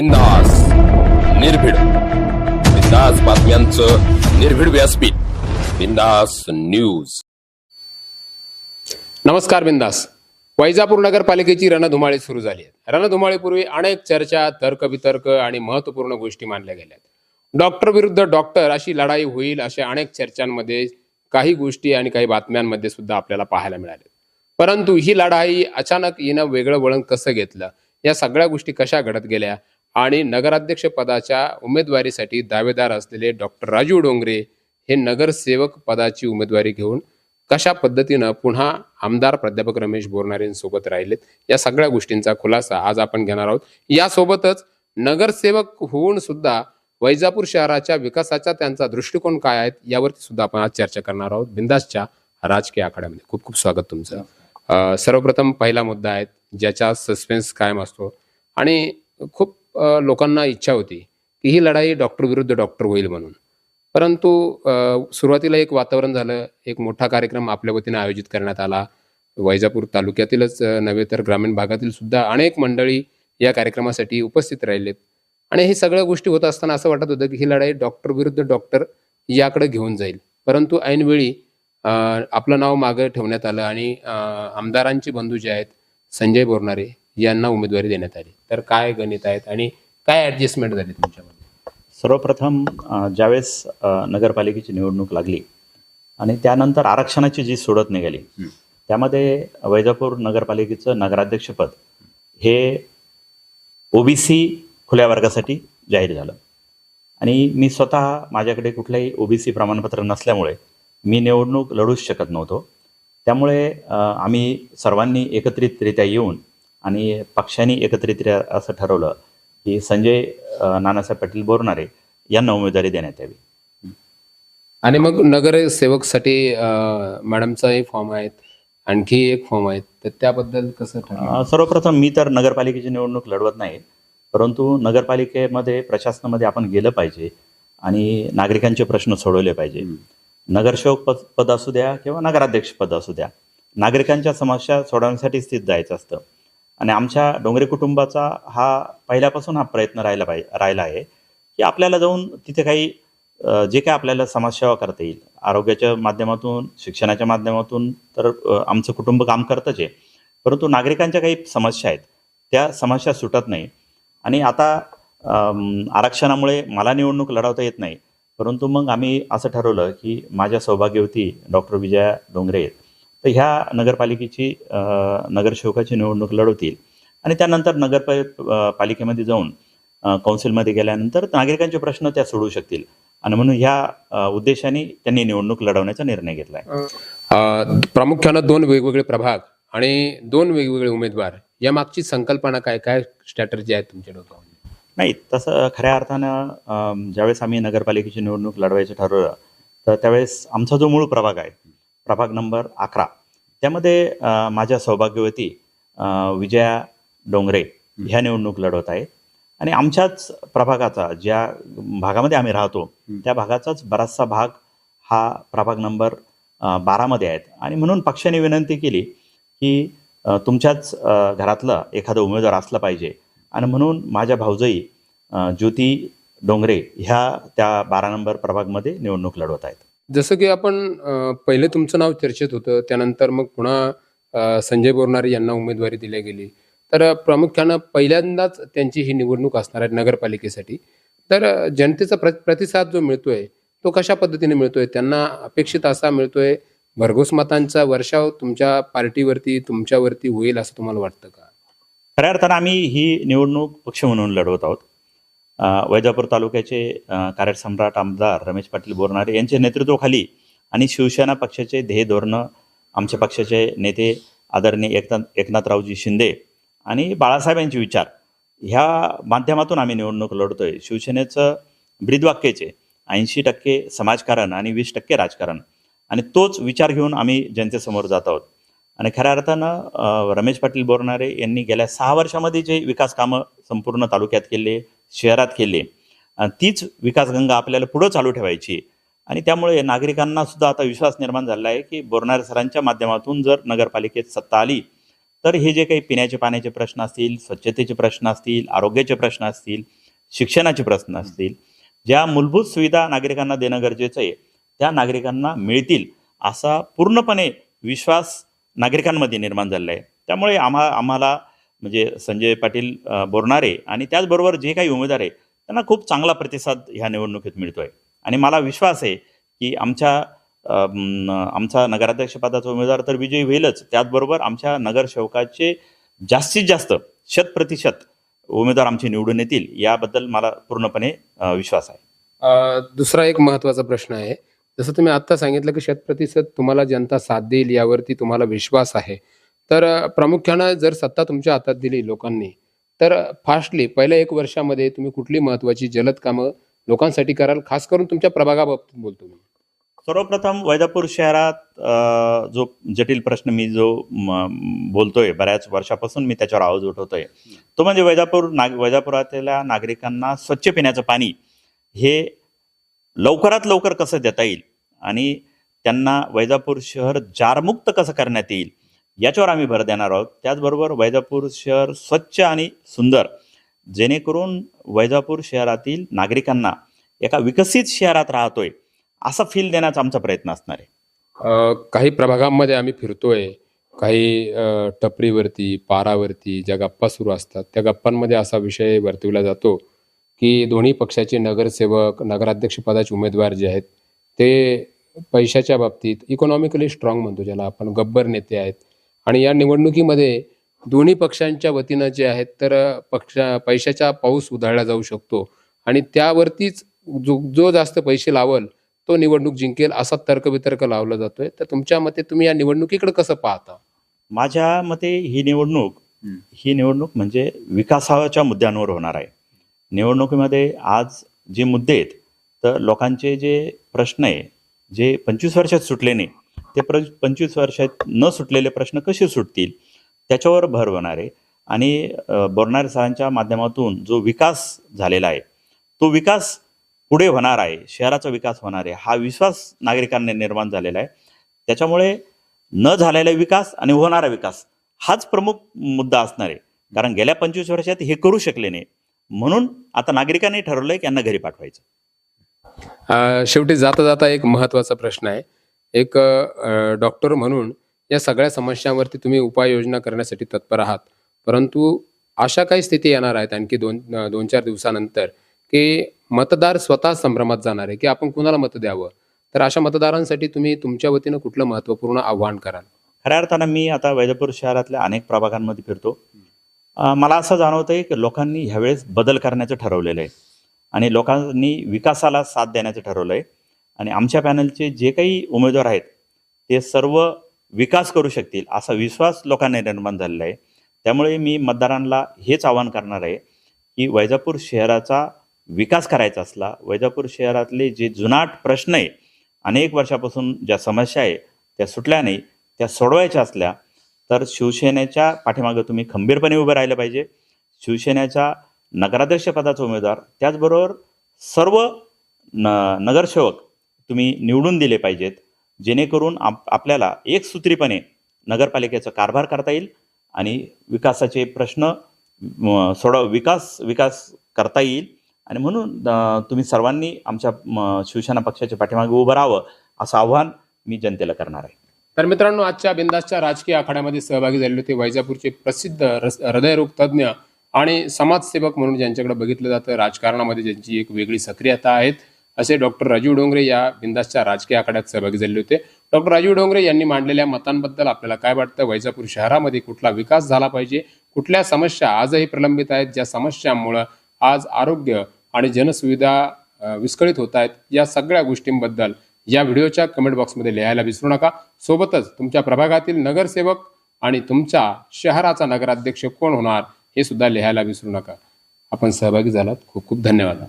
बिंदास निर्भीड. बिंदास बातम्यांचं निर्भीड व्यासपीठ. बिंदास न्यूज. नमस्कार बिंदास. वैजापूर नगरपालिकेची रणधुमाळी सुरू झाली आहे. रणधुमाळीपूर्वी अनेक चर्चा तर्कवितर्क आणि महत्त्वपूर्ण गोष्टी मानल्या गेल्या डॉक्टर विरुद्ध डॉक्टर अशी लढाई होईल अशा अनेक चर्चांमध्ये काही गोष्टी आणि काही बातम्यांमध्ये सुद्धा आपल्याला पाहायला मिळाल्या परंतु ही लढाई अचानक येणं वेगळं वळण कसं घेतलं? या सगळ्या गोष्टी कशा घडत गेल्या? आणि नगराध्यक्ष पदाच्या उमेदवारीसाठी दावेदार असलेले डॉक्टर राजू डोंगरे हे नगरसेवक पदाची उमेदवारी घेऊन कशा पद्धतीनं पुन्हा आमदार प्राध्यापक रमेश बोरणारेंसोबत राहिलेत? या सगळ्या गोष्टींचा खुलासा आज आपण घेणार आहोत. यासोबतच नगरसेवक होऊन सुद्धा वैजापूर शहराच्या विकासाचा त्यांचा दृष्टिकोन काय आहे यावरती सुद्धा आपण आज चर्चा करणार आहोत. बिंदासच्या राजकीय आखाड्यामध्ये. खूप खूप स्वागत तुमचं. सर्वप्रथम पहिला मुद्दा आहे ज्याचा सस्पेन्स कायम असतो. आणि खूप लोकांना इच्छा होती की ही लढाई डॉक्टर विरुद्ध डॉक्टर होईल म्हणून. परंतु सुरुवातीला एक वातावरण झालं एक मोठा कार्यक्रम आपल्या वतीने आयोजित करण्यात आला. वैजापूर तालुक्यातीलच नव्हे तर ग्रामीण भागातील सुद्धा अनेक मंडळी या कार्यक्रमासाठी उपस्थित राहिलेत. आणि हे सगळ्या गोष्टी होत असताना असं वाटत होतं की ही लढाई डॉक्टर विरुद्ध डॉक्टर याकडे घेऊन जाईल. परंतु ऐनवेळी आपलं नाव मागं ठेवण्यात आलं आणि आमदारांचे बंधू जे आहेत संजय बोरणारे यांना उमेदवारी देण्यात आली. तर काय गणित आहेत आणि काय ॲडजस्टमेंट झाली तुमच्यामध्ये? सर्वप्रथम ज्यावेळेस नगरपालिकेची निवडणूक लागली आणि त्यानंतर आरक्षणाची जी सोडत निघाली त्यामध्ये वैजापूर नगरपालिकेचं नगराध्यक्षपद हे ओबीसी खुल्या वर्गासाठी जाहीर झालं. आणि मी स्वतः माझ्याकडे कुठलंही ओबीसी प्रमाणपत्र नसल्यामुळे मी निवडणूक लढूच शकत नव्हतो. त्यामुळे आम्ही सर्वांनी एकत्रितरित्या येऊन आणि पक्षांनी एकत्रितरित्या असं ठरवलं की संजय नानासाहेब पाटील बोरणारे यांना उमेदवारी देण्यात यावी. आणि मग नगरसेवकसाठी अ, मॅडमचा एक फॉर्म आहेत आणखी एक फॉर्म आहेत तर त्याबद्दल कसं सर्वप्रथम मी तर नगरपालिकेची निवडणूक लढवत नाही परंतु नगरपालिकेमध्ये प्रशासनामध्ये आपण गेलं पाहिजे आणि नागरिकांचे प्रश्न सोडवले पाहिजे. नगरसेवक पद पद असू द्या किंवा नगराध्यक्ष पद असू द्या नागरिकांच्या समस्या सोडवण्यासाठीच तिथं जायचं असतं. आणि आमच्या डोंगरे कुटुंबाचा हा पहिल्यापासून हा प्रयत्न राहिला पाहिजे राहिला आहे की आपल्याला जाऊन तिथे काही जे काय आपल्याला समाजसेवा करता येईल आरोग्याच्या माध्यमातून शिक्षणाच्या माध्यमातून तर आमचं कुटुंब काम करतच आहे. परंतु नागरिकांच्या काही समस्या आहेत त्या समस्या सुटत नाही. आणि आता आरक्षणामुळे मला निवडणूक लढवता येत नाही. परंतु मग आम्ही असं ठरवलं की माझ्या सौभाग्यवती डॉक्टर विजया डोंगरे आहेत तर ह्या नगरपालिकेची नगरसेवकाची निवडणूक लढवतील. आणि त्यानंतर नगर पालिकेमध्ये जाऊन कौन्सिलमध्ये गेल्यानंतर नागरिकांचे प्रश्न त्या सोडवू शकतील. आणि म्हणून ह्या उद्देशाने त्यांनी निवडणूक लढवण्याचा निर्णय घेतला आहे अ, प्रामुख्यानं दोन वेगवेगळे प्रभाग आणि दोन वेगवेगळे उमेदवार या मागची संकल्पना काय? काय स्ट्रॅटर्जी आहे तुमच्या डोक्यामध्ये? नाही तसं खऱ्या अर्थानं ज्यावेळेस आम्ही नगरपालिकेची निवडणूक लढवायचं ठरवलं तर त्यावेळेस आमचा जो मूळ प्रभाग आहे प्रभाग नंबर अकरा. त्यामध्ये माझ्या सौभाग्यवती विजया डोंगरे ह्या निवडणूक लढवत आहे आणि आमच्याच प्रभागाचा ज्या भागामध्ये आम्ही राहतो त्या भागाचाच बराचसा भाग हा प्रभाग नंबर बारामध्ये आहेत. आणि म्हणून पक्षाने विनंती केली की तुमच्याच घरातला एखादा उमेदवार असला पाहिजे. आणि म्हणून माझ्या भाऊजाई ज्योती डोंगरे ह्या त्या बारा नंबर प्रभागमध्ये निवडणूक लढवत आहेत. जसं की आपण अ, पहिले तुमचं नाव चर्चेत होतं त्यानंतर मग पुन्हा अ, संजय बोरणारे यांना उमेदवारी दिली गेली. तर प्रामुख्यानं पहिल्यांदाच त्यांची ही निवडणूक असणार आहे नगरपालिकेसाठी. तर अ, जनतेचा प्र प्रतिसाद जो मिळतोय तो कशा पद्धतीने मिळतोय? त्यांना अपेक्षित असा मिळतोय भरघोस मतांचा वर्षाव तुमच्या पार्टीवरती तुमच्यावरती होईल असं तुम्हाला वाटतं का? खऱ्या अर्थानं आम्ही ही निवडणूक पक्ष म्हणून लढवत आहोत. वैजापूर तालुक्याचे कार्यसम्राट आमदार रमेश पाटील बोरणारे यांच्या नेतृत्वाखाली आणि शिवसेना पक्षाचे ध्येय धोरणं आमच्या पक्षाचे नेते आदरणीय एकनाथ एकनाथरावजी शिंदे आणि बाळासाहेब यांचे विचार ह्या माध्यमातून आम्ही निवडणूक लढतो आहे शिवसेनेचं ब्रीदवाक्याचे ऐंशी टक्के समाजकारण आणि वीस टक्के राजकारण आणि तोच विचार घेऊन आम्ही जनतेसमोर जात आहोत. आणि खऱ्या अर्थानं रमेश पाटील बोरणारे यांनी गेल्या सहा वर्षामध्ये जे विकास कामं संपूर्ण तालुक्यात केले शहरात केले. तीच विकासगंगा आपल्याला पुढं चालू ठेवायची. आणि त्यामुळे नागरिकांना सुद्धा आता विश्वास निर्माण झाला आहे की बोरणारे सरांच्या माध्यमातून जर नगरपालिकेत सत्ता आली तर हे जे काही पिण्याचे पाण्याचे प्रश्न असतील स्वच्छतेचे प्रश्न असतील आरोग्याचे प्रश्न असतील शिक्षणाचे प्रश्न असतील ज्या मूलभूत सुविधा नागरिकांना देणं गरजेचं आहे त्या नागरिकांना मिळतील असा पूर्णपणे विश्वास नागरिकांमध्ये निर्माण झालेला आहे. त्यामुळे आम्हा आम्हाला म्हणजे संजय पाटील बोरणारे आणि त्याचबरोबर जे काही उमेदवार आहे त्यांना खूप चांगला प्रतिसाद ह्या निवडणुकीत मिळतो आहे आणि मला विश्वास आहे की आमच्या आमचा नगराध्यक्षपदाचा उमेदवार तर विजयी होईलच. त्याचबरोबर आमच्या नगरसेवकाचे जास्तीत जास्त शत प्रतिशत उमेदवार आमचे निवडून येतील याबद्दल मला पूर्णपणे विश्वास आहे. दुसरा एक महत्त्वाचा प्रश्न आहे. जसं तुम्ही आत्ता सांगितलं की शतप्रतिशत तुम्हाला जनता साथ देईल यावरती तुम्हाला विश्वास आहे. तर प्रामुख्यानं जर सत्ता तुमच्या हातात दिली लोकांनी तर फास्टली पहिल्या एक वर्षामध्ये तुम्ही कुठली महत्वाची जलद कामं लोकांसाठी कराल खास करून तुमच्या प्रभागाबाबतीत बोलतो मी? सर्वप्रथम वैजापूर शहरात जो जटिल प्रश्न मी जो म, बोलतोय बऱ्याच वर्षापासून मी त्याच्यावर आवाज उठवतोय तो म्हणजे वैजापूर नाग वैजापुरातल्या नागरिकांना स्वच्छ पिण्याचं पाणी हे लवकरात लवकर कसं देता येईल? आणि त्यांना वैजापूर शहर जारमुक्त कसं करण्यात येईल? याच्यावर आम्ही भर देणार आहोत. त्याचबरोबर वैजापूर शहर स्वच्छ आणि सुंदर जेणेकरून वैजापूर शहरातील नागरिकांना एका विकसित शहरात राहतोय असा फील देण्याचा आमचा प्रयत्न असणार आहे. काही प्रभागांमध्ये आम्ही फिरतोय. काही टपरीवरती पारावरती ज्या गप्पा सुरू असतात त्या गप्पांमध्ये असा विषय वर्तविला जातो की दोन्ही पक्षाचे नगरसेवक नगराध्यक्षपदाचे उमेदवार जे आहेत ते पैशाच्या बाबतीत इकॉनॉमिकली स्ट्रॉंग म्हणतो ज्याला आपण गब्बर नेते आहेत आणि या निवडणुकीमध्ये दोन्ही पक्षांच्या वतीनं जे आहेत तर पक्षा पैशाचा पाऊस उधळला जाऊ शकतो. आणि त्यावरतीच जो जो जास्त पैसे लावल तो निवडणूक जिंकेल असा तर्कवितर्क लावला जातोय. तर तुमच्या मते तुम्ही या निवडणुकीकडे कसं पाहता? माझ्या मते ही निवडणूक ही निवडणूक म्हणजे विकासाच्या मुद्द्यांवर होणार आहे. निवडणुकीमध्ये आज जे मुद्दे आहेत तर लोकांचे जे प्रश्न आहे जे पंचवीस वर्षात सुटले नाही ते प्र पंचवीस वर्षात न सुटलेले प्रश्न कसे सुटतील? त्याच्यावर भर होणार आहे. आणि बोरणारे सरांच्या माध्यमातून जो विकास झालेला आहे तो विकास पुढे होणार आहे शहराचा विकास होणार आहे हा विश्वास नागरिकांना निर्माण झालेला आहे. त्याच्यामुळे न झालेला विकास आणि होणारा विकास हाच प्रमुख मुद्दा असणार आहे. कारण गेल्या पंचवीस वर्षात हे करू शकले नाही. म्हणून आता नागरिकांनी ठरवलंय की यांना घरी पाठवायचं. शेवटी जाता जाता एक महत्त्वाचा प्रश्न आहे. एक डॉक्टर म्हणून या सगळ्या समस्यांवरती तुम्ही उपाययोजना करण्यासाठी तत्पर आहात. परंतु अशा काही स्थिती येणार आहेत आणखी दोन दोन चार दिवसानंतर की मतदार स्वतः संभ्रमात जाणार आहे की आपण कुणाला मत द्यावं? तर अशा मतदारांसाठी तुम्ही तुमच्या वतीनं कुठलं महत्त्वपूर्ण आव्हान कराल? खऱ्या अर्थानं मी आता वैजापूर शहरातल्या अनेक प्रभागांमध्ये फिरतो. मला असं जाणवतंय की लोकांनी ह्यावेळेस बदल करण्याचं ठरवलेलं आहे. आणि लोकांनी विकासाला साथ देण्याचं ठरवलं आहे आणि आमच्या पॅनलचे जे काही उमेदवार आहेत ते सर्व विकास करू शकतील असा विश्वास लोकांना निर्माण झालेला आहे. त्यामुळे मी मतदारांना हेच आवाहन करणार आहे की वैजापूर शहराचा विकास करायचा असला वैजापूर शहरातले जे जुनाट प्रश्न आहे अनेक वर्षापासून ज्या समस्या आहे त्या सुटल्या नाही त्या सोडवायच्या असल्या तर शिवसेनेच्या पाठीमागं तुम्ही खंबीरपणे उभं राहिलं पाहिजे. शिवसेनेच्या नगराध्यक्षपदाचा उमेदवार त्याचबरोबर सर्व न नगरसेवक तुम्ही निवडून दिले पाहिजेत. जेणेकरून आप आपल्याला एकसूत्रीपणे नगरपालिकेचा कारभार करता येईल आणि विकासाचे प्रश्न सोडव विकास विकास करता येईल. आणि म्हणून तुम्ही सर्वांनी आमच्या म, शिवसेना पक्षाच्या पाठीमागे उभं राहावं असं आव्हान मी जनतेला करणार आहे. तर मित्रांनो आजच्या बिंदासच्या राजकीय आखाड्यामध्ये सहभागी झालेले होते वैजापूरचे प्रसिद्ध रस- हृदयरोग तज्ज्ञ आणि समाजसेवक म्हणून ज्यांच्याकडे बघितलं जातं राजकारणामध्ये ज्यांची एक वेगळी सक्रियता आहेत. असे डॉक्टर राजीव डोंगरे या बिंदासच्या राजकीय आखाड्यात सहभागी झालेले होते. डॉक्टर राजीव डोंगरे यांनी मांडलेल्या मतांबद्दल आपल्याला काय वाटतं? वैजापूर शहरामध्ये कुठला विकास झाला पाहिजे? कुठल्या समस्या आजही प्रलंबित आहेत? ज्या समस्यांमुळं आज आरोग्य आणि जनसुविधा विस्कळीत होत आहेत या सगळ्या गोष्टींबद्दल या व्हिडिओच्या कमेंट बॉक्समध्ये लिहायला विसरू नका. सोबतच तुमच्या प्रभागातील नगरसेवक आणि तुमच्या शहराचा नगराध्यक्ष कोण होणार हे सुद्धा लिहायला विसरू नका. आपण सहभागी झालात. खूप खूप धन्यवाद.